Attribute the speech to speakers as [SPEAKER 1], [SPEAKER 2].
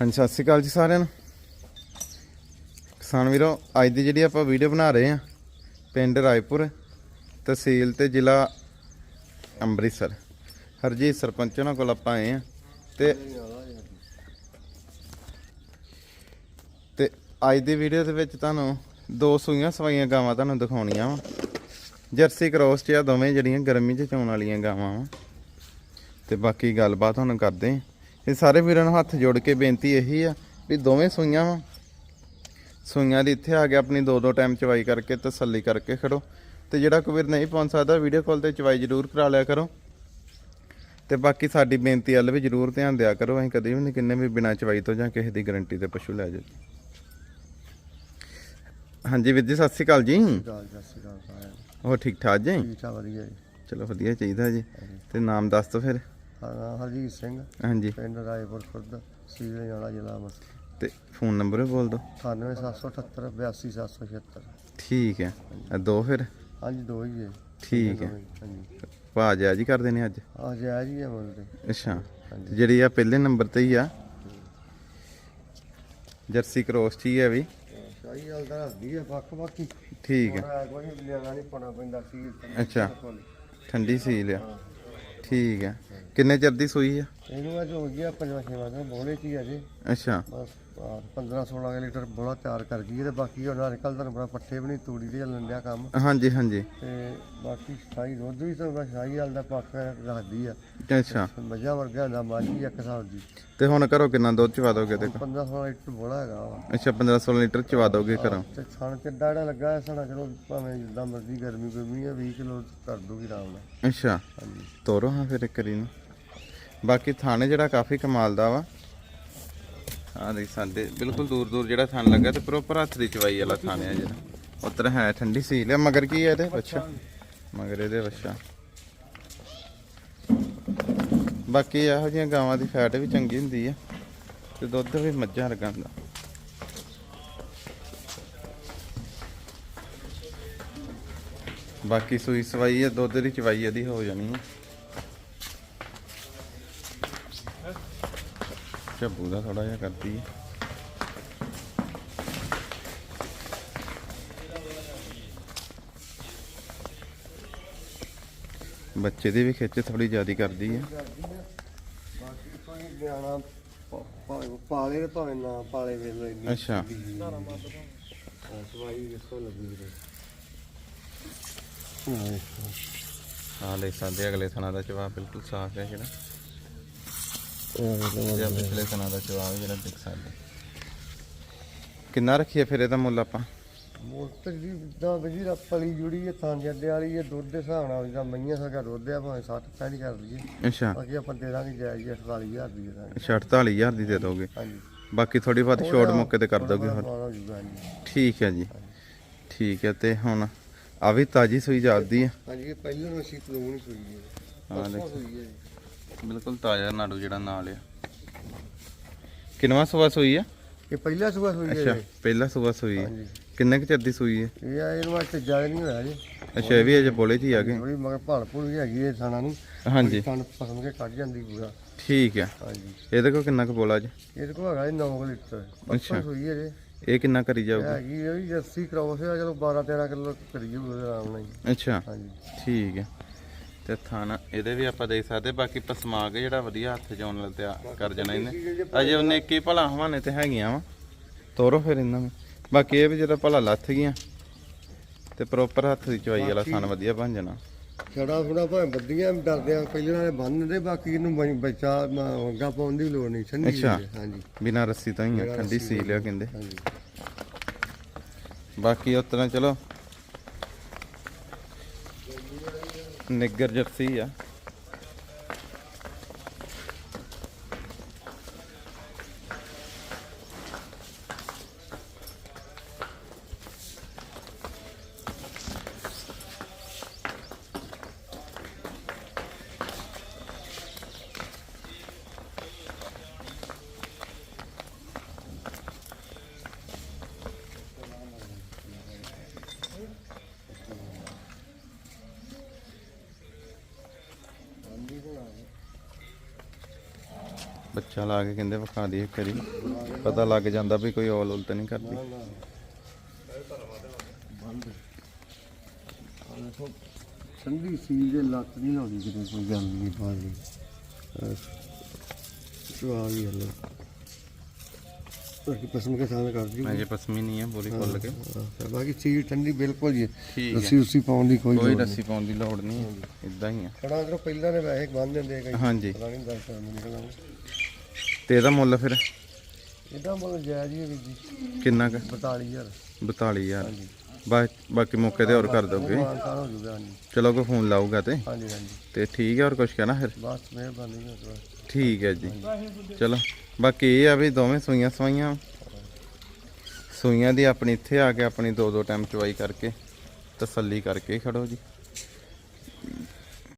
[SPEAKER 1] ਹਾਂਜੀ, ਸਤਿ ਸ਼੍ਰੀ ਅਕਾਲ ਜੀ ਸਾਰਿਆਂ ਨੂੰ। ਕਿਸਾਨ ਵੀਰੋ, ਅੱਜ ਦੀ ਜਿਹੜੀ ਆਪਾਂ ਵੀਡੀਓ ਬਣਾ ਰਹੇ ਆ ਪਿੰਡ ਰਾਏਪੁਰ, ਤਹਿਸੀਲ ਤੇ ਜ਼ਿਲ੍ਹਾ ਅੰਮ੍ਰਿਤਸਰ। ਹਰਜੀਤ ਸਰਪੰਚ ਉਹਨਾਂ ਕੋਲ ਆਪਾਂ ਆਏ ਆ ਤੇ ਤੇ ਅੱਜ ਦੀ ਵੀਡੀਓ ਦੇ ਵਿੱਚ ਤੁਹਾਨੂੰ ਦੋ ਸੂਈਆਂ ਸਵਾਈਆਂ ਗਾਵਾਂ ਤੁਹਾਨੂੰ ਦਿਖਾਉਣੀਆਂ ਵਾ। ਜਰਸੀ ਕ੍ਰੋਸ ਚ ਆ ਦੋਵੇਂ ਜਿਹੜੀਆਂ ਗਰਮੀ ਚ ਚੋਣ ਵਾਲੀਆਂ ਗਾਵਾਂ ਵਾ। ਤੇ ਬਾਕੀ ਗੱਲਬਾਤ ਤੁਹਾਨੂੰ ਕਰਦੇ ਹਾਂ। ਇਹ ਸਾਰੇ ਵੀਰਾਂ ਨੂੰ ਹੱਥ ਜੋੜ ਕੇ ਬੇਨਤੀ ਇਹੀ ਆ ਵੀ ਦੋਵੇਂ ਸੂਈਆਂ ਵਾ। ਸੂਈਆਂ ਦੀ ਇੱਥੇ ਆ ਕੇ ਆਪਣੀ ਦੋ ਦੋ ਟਾਈਮ ਚਵਾਈ ਕਰਕੇ ਤਸੱਲੀ ਕਰਕੇ ਖੜੋ। ਤੇ ਜਿਹੜਾ ਕੋਈ ਵੀਰ ਨਹੀਂ ਪਹੁੰਚ ਸਕਦਾ ਵੀਡੀਓ ਕਾਲ ਤੇ ਚਵਾਈ ਜ਼ਰੂਰ ਕਰਾ ਲਿਆ ਕਰੋ। ਤੇ ਬਾਕੀ ਸਾਡੀ ਬੇਨਤੀ ਵੱਲ ਵੀ ਜ਼ਰੂਰ ਧਿਆਨ ਦਿਆ ਕਰੋ। ਅਸੀਂ ਕਦੇ ਵੀ ਨਹੀਂ ਕਿੰਨੇ ਵੀ ਬਿਨਾਂ ਚਵਾਈ ਤੋਂ ਜਾਂ ਕਿਸੇ ਦੀ ਗਾਰੰਟੀ ਤੇ ਪਸ਼ੂ ਲੈ ਜਾਓ ਹਾਂਜੀ ਵੀਰ ਜੀ ਸਤਿ ਸ਼੍ਰੀ ਅਕਾਲ ਜੀ।
[SPEAKER 2] ਸਤਿ ਸ਼੍ਰੀ ਅਕਾਲ
[SPEAKER 1] ਹੋਰ ਠੀਕ ਠਾਕ ਜੀ?
[SPEAKER 2] ਠੀਕ ਠਾਕ ਵਧੀਆ ਜੀ।
[SPEAKER 1] ਚਲੋ ਵਧੀਆ ਚਾਹੀਦਾ ਜੀ। ਤੇ ਨਾਮ ਦੱਸ ਦਿਓ ਫਿਰ।
[SPEAKER 2] ਹਰਜੀਤ ਸਿੰਘ
[SPEAKER 1] ਹਾਂਜੀ।
[SPEAKER 2] ਪਿੰਡ ਰਾਏਪੁਰ ਖੁਰਦ ਸੀਲੇ ਜਾਣਾ ਜ਼ਿਲ੍ਹਾ ਅੰਮ੍ਰਿਤਸਰ।
[SPEAKER 1] ਤੇ ਫੋਨ ਨੰਬਰ ਵੀ ਬੋਲ ਦਿਓ।
[SPEAKER 2] 98778 82776
[SPEAKER 1] ਠੀਕ ਹੈ। ਆ ਦੋ ਫਿਰ?
[SPEAKER 2] ਹਾਂਜੀ ਦੋ ਹੀ ਹੈ।
[SPEAKER 1] ਠੀਕ ਹੈ।
[SPEAKER 2] ਹਾਂਜੀ।
[SPEAKER 1] ਭਾ ਜਿਆ ਜੀ ਕਰਦੇ ਨੇ ਅੱਜ?
[SPEAKER 2] ਆ ਜਾਇ ਜੀ ਹੈ ਮੁੱਲ ਤੇ
[SPEAKER 1] ਅੱਛਾ। ਤੇ ਜਿਹੜੀ ਆ ਪਹਿਲੇ ਨੰਬਰ ਤੇ ਹੀ ਆ। ਜਰਸੀ ਕ੍ਰੋਸ ਚ ਹੀ ਹੈ ਵੀ?
[SPEAKER 2] ਸ਼ਾਹੀ ਹਾਲ ਦਾ ਹੱਦੀ ਹੈ ਵੱਖ ਬਾਕੀ
[SPEAKER 1] ਠੀਕ ਹੈ।
[SPEAKER 2] ਥੋੜਾ ਕੋਈ ਲਿਆਣਾ ਨਹੀਂ ਪਾਣਾ ਪੈਂਦਾ ਸੀ
[SPEAKER 1] ਅੱਛਾ। ਠੰਡੀ ਸੀ ਲਿਆ ਠੀਕ ਹੈ। ਕਿੰਨੇ ਚਿਰ ਦੀ ਸੂਈ ਆ?
[SPEAKER 2] ਇਹਨੂੰ ਅੱਜ ਹੋ ਗਿਆ ਪੰਜਵਾਂ ਛੇਵਾਂ ਦਿਨ ਬੋਲੇ ਚ ਹੀ ਅਜੇ
[SPEAKER 1] ਅੱਛਾ।
[SPEAKER 2] ਬਸ 15 16 ਲੀਟਰ ਬੋਲਾ ਤਿਆਰ ਕਰ ਗਈ ਹੈ ਤੇ ਬਾਕੀ ਹੁਣ ਅੱਜ ਕੱਲ ਤੁਹਾਨੂੰ ਬੜਾ ਪੱਠੇ ਵੀ ਨਹੀਂ ਤੂੜੀ ਦੇ ਚੱਲਣ ਡਿਆ ਕੰਮ।
[SPEAKER 1] ਹਾਂਜੀ ਹਾਂਜੀ।
[SPEAKER 2] ਤੇ ਬਾਕੀ ਸ਼ਾਹੀ ਦੁੱਧ ਵੀ ਤਾਂ ਸ਼ਾਹੀ ਹਾਲ ਦਾ ਪੱਕ ਰੱਖਦੀ ਆ।
[SPEAKER 1] ਅੱਛਾ।
[SPEAKER 2] ਮੱਝਾਂ ਵਰਗਾ ਹੁੰਦਾ ਮਾਝੀ ਇੱਕ ਹਿਸਾਬ ਦੀ।
[SPEAKER 1] ਤੇ ਹੁਣ ਕਰੋ ਕਿੰਨਾ ਦੁੱਧ ਚਵਾ ਦੋਗੇ ਤੇ
[SPEAKER 2] 15 16 ਲੀਟਰ ਬੋਲਾ ਹੈਗਾ ਵਾ।
[SPEAKER 1] ਅੱਛਾ 15 16 ਲੀਟਰ ਚਵਾ ਦੋਗੇ ਘਰੋਂ?
[SPEAKER 2] ਤੇ ਛਣ ਕਿੱਡਾ ਜਿਹੜਾ ਲੱਗਾ ਹੈ ਸਣਾ ਚਲੋ ਭਾਵੇਂ ਜਿੱਦਾਂ ਮਰਜ਼ੀ ਗਰਮੀ ਗਰਮੀ ਆ 20 ਕਿਲੋ ਕਰ ਦੂਗੀ ਆਰਾਮ ਨਾਲ।
[SPEAKER 1] ਅੱਛਾ।
[SPEAKER 2] ਹਾਂਜੀ।
[SPEAKER 1] ਤੋਰੋ ਹਾਂ ਫਿਰ ਇੱਕ ਕਰੀ ਨੂੰ ਬਾਕੀ ਥਾਣੇ ਜਿਹੜਾ ਕਾਫੀ ਕਮਾਲ ਦਾ ਵਾ। ਆ ਦੇਖ ਸਾਡੇ, ਬਿਲਕੁਲ ਦੂਰ ਦੂਰ ਜਿਹੜਾ ਥਣ ਲੱਗਾ ਤੇ ਪ੍ਰੋਪਰ ਹੱਥ ਦੀ ਚਵਾਈ ਵਾਲਾ ਥਾਣੇ ਆ ਜਿਹੜਾ। ਉੱਤਰ ਹੈ ਠੰਡੀ ਸੀ ਲਿਆ ਮਗਰ ਕੀ ਹੈ ਇਹਦੇ ਬੱਚਾ ਮਗਰ ਇਹਦੇ ਬੱਚਾ ਬਾਕੀ ਇਹੋ ਜਿਹੀਆਂ ਗਾਵਾਂ ਦੀ ਫੈਟ ਵੀ ਚੰਗੀ ਹੁੰਦੀ ਆ, ਤੇ ਦੁੱਧ ਵੀ ਮੱਝਾਂ ਵਰਗਾ ਹੁੰਦਾ। ਬਾਕੀ ਸੂਈ ਸਵਾਈ ਹੈ ਦੁੱਧ ਦੀ ਚਵਾਈ ਇਹਦੀ ਹੋ ਜਾਣੀ ਆ। ਝੱਬੂ ਦਾ ਥੋੜਾ ਜਿਹਾ ਕਰਦੀ ਹੈ ਬੱਚੇ ਦੀ ਵੀ ਖਿੱਚ ਥੋੜੀ ਜ਼ਿਆਦੀ ਕਰਦੀ ਹੈ
[SPEAKER 2] ਬਾਕੀ ਕੋਈ ਨਿਆਣਾ ਭ- ਭਾਵੇਂ ਪਾਲੇ ਤੇ ਭਾਵੇਂ ਨਾ ਪਾਲੇ ਵੇਖ ਲੋ ਇੰਨੀ
[SPEAKER 1] ਅੱਛਾ।
[SPEAKER 2] ਹਾਂ, ਸਵਾਈ ਦੇਖੋ ਲੱਗੀ ਵੀਰੇ।
[SPEAKER 1] ਆ ਲੈ ਸਾਡੇ ਅਗਲੇ ਥਣਾ ਦਾ ਜਵਾਬ ਬਿਲਕੁਲ ਸਾਫ਼ ਹੈ ਜਿਹੜਾ।
[SPEAKER 2] ਹਾਂ
[SPEAKER 1] ਜਾਂ ਪਿਛਲੇ ਥਣਾ ਦਾ ਜਵਾਬ ਜਿਹੜਾ ਦਿਖ ਸਕਦੇ। ਕਿੰਨਾ ਰੱਖੀਏ ਫਿਰ ਇਹਦਾ ਮੁੱਲ ਆਪਾਂ?
[SPEAKER 2] ਮੋਟਰ ਦੀ ਜਿੱਦਾਂ ਵਜੀ ਪਲੀ ਜੁੜੀ ਹੈ ਥਾਂ ਜੱਡੇ ਵਾਲੀ ਹੈ ਦੁੱਧ ਦੇ ਹਿਸਾਬ ਨਾਲ ਜਿੱਦਾਂ ਮਈਆਂ ਸਾਡਾ ਦੁੱਧ ਆ ਭਾਵੇਂ 60 ਪੈਂਟ ਕਰ ਲਈਏ
[SPEAKER 1] ਅੱਛਾ।
[SPEAKER 2] ਬਾਕੀ ਆਪਾਂ ਦੇ ਦਾਂਗੇ ਜਾਇਜ਼ 48000 ਦੀ ਦੇ ਦਾਂਗੇ
[SPEAKER 1] ਅੱਛਾ 48000 ਦੀ ਦੇ ਦੋਗੇ।
[SPEAKER 2] ਹਾਂਜੀ।
[SPEAKER 1] ਬਾਕੀ ਥੋੜੀ ਬਹੁਤ ਛੋਟ ਮੌਕੇ ਤੇ ਕਰ ਦੋਗੇ ਹੋਰ। ਠੀਕ ਹੈ ਜੀ। ਠੀਕ ਹੈ ਤੇ ਹੁਣ ਆ ਵੀ ਤਾਜੀ ਸੂਈ ਜਾਂਦੀ ਹੈ
[SPEAKER 2] ਹਾਂਜੀ ਇਹ ਪਹਿਲਾਂ ਅਸੀਂ ਹੀ ਸੂਈ ਹੈ।
[SPEAKER 1] ਹਾਂ ਦੇਖ।
[SPEAKER 2] ਸੂਈ ਹੈ ਜੀ।
[SPEAKER 1] ਬਿਲਕੁਲ ਤਾਜ਼ਾ ਨਾੜੂ ਜਿਹੜਾ ਨਾਲ ਆ। ਕਿੰਨਵਾ ਸੂਆ ਸੂਈ ਆ?
[SPEAKER 2] ਇਹ ਪਹਿਲਾ ਸੂਆ ਸੂਈ ਹੈ
[SPEAKER 1] ਅੱਛਾ। ਪਹਿਲਾ ਸੂਆ ਸੂਈ ਹੈ
[SPEAKER 2] ਹਾਂਜੀ।
[SPEAKER 1] ਕਿੰਨੇ ਕੁ ਚਿਰ ਦੀ ਸੂਈ ਹੈ
[SPEAKER 2] ਇਹ ਆ ਇਹਨੂੰ ਅੱਜ ਜ਼ਿਆਦਾ ਨਹੀਂ ਹੋਇਆ ਜੀ।
[SPEAKER 1] ਅੱਛਾ ਇਹ ਵੀ ਅਜੇ ਬੋਲੇ 'ਚ ਹੀ ਆ ਗਏ।
[SPEAKER 2] ਥੋੜੀ ਮਗਰ ਭਾਲ ਭੁਲ ਵੀ ਹੈਗੀ ਇਹ ਥਾਣਾ ਨੂੰ।
[SPEAKER 1] ਹਾਂਜੀ।
[SPEAKER 2] ਕੰਨ ਪਸੰਦ ਕੇ ਕੱਢ ਜਾਂਦੀ ਪੂਰਾ।
[SPEAKER 1] ਠੀਕ ਹੈ
[SPEAKER 2] ਹਾਂਜੀ।
[SPEAKER 1] ਇਹਦੇ ਕੋਲ ਕਿੰਨਾ ਕੁ ਬੋਲਾ ਜੀ?
[SPEAKER 2] ਇਹਦੇ ਕੋਲ ਹੈਗਾ ਜੀ 9 ਲੀਟਰ।
[SPEAKER 1] ਅੱਛਾ।
[SPEAKER 2] ਅੱਛਾ। ਸੂਈ ਹੈ ਜੀ
[SPEAKER 1] ਇਹ ਕਿੰਨਾ ਕਰੀ ਜਾਊਗੀ?
[SPEAKER 2] ਹੈਗੀ ਇਹ ਵੀ ਜੱਸੀ ਕ੍ਰੋਸ ਹੈ ਚਲੋ 12 13 ਕਿਲੋ ਕਰੀ ਜੂ ਉਹਦੇ ਆਰਾਮ ਨਾਲ ਜੀ।
[SPEAKER 1] ਅੱਛਾ।
[SPEAKER 2] ਹਾਂਜੀ।
[SPEAKER 1] ਠੀਕ ਹੈ ਤੇ ਥਾਣਾ ਇਹਦੇ ਵੀ ਆਪਾਂ ਦੇਖ ਸਕਦੇ ਬਾਕੀ ਪਸਮਾ ਕੇ ਜਿਹੜਾ ਵਧੀਆ ਹੱਥ ਜਾਉਣ ਲੱਗ ਤਿਆਰ ਕਰ ਜਾਣਾ ਇਹਨੇ। ਅਜੇ ਉਹਨੇ ਕੀ ਭਲਾ ਹਵਾਨੇ ਤੇ ਹੈਗੀਆਂ ਵਾ। ਤੋਰੋ ਫਿਰ ਇਹਨਾਂ ਨੂੰ। ਬਾਕੀ ਇਹ ਵੀ ਜਿਹੜਾ ਭਲਾ ਲੱਥ ਗਈਆਂ ਤੇ ਪ੍ਰੋਪਰ ਹੱਥ ਦੀ ਚਵਾਈ ਵਾਲਾ ਥਣ ਵਧੀਆ ਬਣ ਜਾਣਾ।
[SPEAKER 2] ਛੜਾ ਥੋੜਾ ਭਾਵੇਂ ਬੱਦੀਆਂ ਡਰਦੇ ਆ ਪਹਿਲੇ ਨਾਲੇ ਬੰਨ ਦੇ ਬਾਕੀ ਇਹਨੂੰ ਬੱਚਾ ਵੰਗਾ ਪਾਉਣ ਦੀ ਲੋੜ ਨਹੀਂ ਠੰਡੀ
[SPEAKER 1] ਅੱਛਾ।
[SPEAKER 2] ਹਾਂਜੀ।
[SPEAKER 1] ਬਿਨਾਂ ਰੱਸੀ ਤੋਂ ਹੀ ਆ, ਠੰਡੀ ਸੀ ਲਿਆ ਕਹਿੰਦੇ। ਬਾਕੀ ਤਰ੍ਹਾਂ ਚਲੋ ਨਿੱਗਰ ਜਰਸੀ ਆ। ਬੱਚਾ ਲਾ ਕੇ ਕਹਿੰਦੇ ਵਿਖਾ ਦੀ ਇੱਕ ਵਾਰੀ। ਪਤਾ ਲੱਗ ਜਾਂਦਾ ਵੀ ਕੋਈ ਔਲ ਉਲ ਤਾਂ ਨਹੀਂ ਕਰਦੀ।
[SPEAKER 2] ਸੰਗੀ ਸੀਲ ਦੇ ਲੱਤ ਨਹੀਂ ਲਾਉਂਦੀ ਕਿਤੇ ਕੋਈ ਗੱਲ ਨਹੀਂ ਬਾਜੀ ਸੋ ਆ ਗਈ ਹਲੇ। ਬਾਕੀ ਪਸੰਦ ਕੇ ਸਾਹਮਣੇ ਕਰ ਜੀ
[SPEAKER 1] ਅਜੇ ਪਸਮੀ ਨਹੀਂ ਹੈ ਪੂਰੀ ਖੁੱਲ ਕੇ।
[SPEAKER 2] ਹਾਂ, ਬਾਕੀ ਚੀਜ਼ ਠੰਡੀ ਬਿਲਕੁਲ ਜੀ।
[SPEAKER 1] ਹੈ
[SPEAKER 2] ਰੱਸੀ ਉਸੀ ਪਾਉਣ ਦੀ ਕੋਈ
[SPEAKER 1] ਕੋਈ
[SPEAKER 2] ਨਹੀਂ।
[SPEAKER 1] ਰੱਸੀ ਪਾਉਣ ਦੀ ਲੋੜ ਨਹੀਂ ਇਦਾਂ ਹੀ ਆ।
[SPEAKER 2] ਖੜਾ ਅੰਦਰੋਂ ਪਹਿਲਾਂ ਨੇ ਵੈਸੇ ਬੰਨ ਦਿੰਦੇ ਕਈ।
[SPEAKER 1] ਹਾਂਜੀ। ਤੇ ਇਹਦਾ ਮੁੱਲ ਫਿਰ?
[SPEAKER 2] ਇਹਦਾ ਮੁੱਲ ਜਾਇਜ਼ ਹੀ ਹੈ ਵੀਰ ਜੀ।
[SPEAKER 1] ਕਿੰਨਾ ਕੁ?
[SPEAKER 2] 42000
[SPEAKER 1] 42000
[SPEAKER 2] ਹਾਂਜੀ।
[SPEAKER 1] ਬਾ- ਬਾਕੀ ਮੌਕੇ ਤੇ ਹੋਰ ਕਰ ਦੋਗੇ?
[SPEAKER 2] ਮਾਨਸਾਨ ਹੋ ਜੂਗਾ ਹਾਂਜੀ।
[SPEAKER 1] ਚਲੋ ਕੋਈ ਫੋਨ ਲਾਊਗਾ ਤੇ?
[SPEAKER 2] ਹਾਂਜੀ ਹਾਂਜੀ।
[SPEAKER 1] ਤੇ ਠੀਕ ਹੈ ਹੋਰ ਕੁਝ ਕਹਿਣਾ ਫਿਰ?
[SPEAKER 2] ਬਸ ਮਿਹਰਬਾਨੀ ਹੈ
[SPEAKER 1] ਠੀਕ ਹੈ ਜੀ। ਚਲੋ ਬਾਕੀ ਇਹ ਆ ਵੀ ਦੋਵੇਂ ਸੂਈਆਂ ਸਵਾਈਆਂ। ਸੂਈਆਂ ਦੀ ਆਪਣੀ ਇੱਥੇ ਆ ਕੇ ਆਪਣੀ ਦੋ ਦੋ ਟਾਈਮ ਚਵਾਈ ਕਰਕੇ ਤਸੱਲੀ ਕਰਕੇ ਖੜੋ ਜੀ।